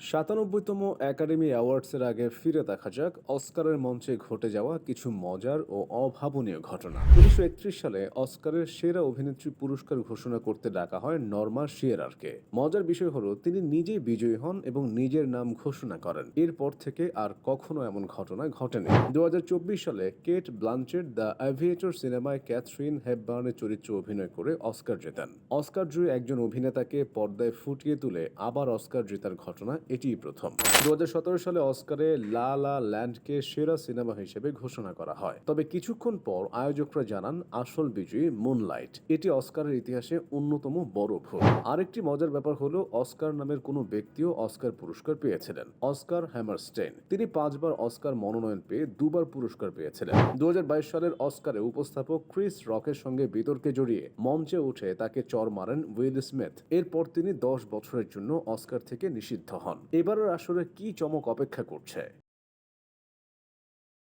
সাতানব্বইতম academy অ্যাওয়ার্ডসের আগে ফিরে দেখা যাক অস্কারের মঞ্চে ঘটে যাওয়া কিছু মজার ও অভাবনীয় ঘটনা। উনিশশো একত্রিশ সালে অস্কারের সেরা অভিনেত্রী পুরস্কার ঘোষণা করতে ডাকা হয় নর্মা শিয়েরারকে। মজার বিষয় হলো, তিনি নিজেই বিজয়ী হন এবং নিজের নাম ঘোষণা করেন। এরপর থেকে আর কখনো এমন ঘটনা ঘটেনি। দু হাজার চব্বিশ সালে কেট ব্লাঞ্চেট দ্য অ্যাভিয়েটর সিনেমায় ক্যাথরিন হেপবার্নের চরিত্রে অভিনয় করে অস্কার জেতেন। অস্কার জয়ী একজন অভিনেতাকে পর্দায় ফুটিয়ে তুলে আবার অস্কার জেতার ঘটনা এটিই প্রথম। দু হাজার সতেরো সালে অস্কারে লা লা ল্যান্ডকে সেরা সিনেমা হিসেবে ঘোষণা করা হয়। তবে কিছুক্ষণ পর আয়োজকরা জানান, আসল বিজয়ী মুনলাইট। এটি অস্কারের ইতিহাসে অন্যতম বড় ভুল আরেকটি মজার ব্যাপার হলো, অস্কার নামের কোনো ব্যক্তিও অস্কার পুরস্কার পেয়েছিলেন। Oscar Hammerstein. তিনি পাঁচবার অস্কার মনোনয়ন পেয়ে দুবার পুরস্কার পেয়েছিলেন। দু হাজার বাইশ সালের অস্কারে উপস্থাপক ক্রিস রকের সঙ্গে বিতর্কে জড়িয়ে মঞ্চে উঠে তাকে চর মারেন উইল স্মিথ। এরপর তিনি দশ বছরের জন্য অস্কার থেকে নিষিদ্ধ হন। এবারের আসরে কি চমক অপেক্ষা করছে?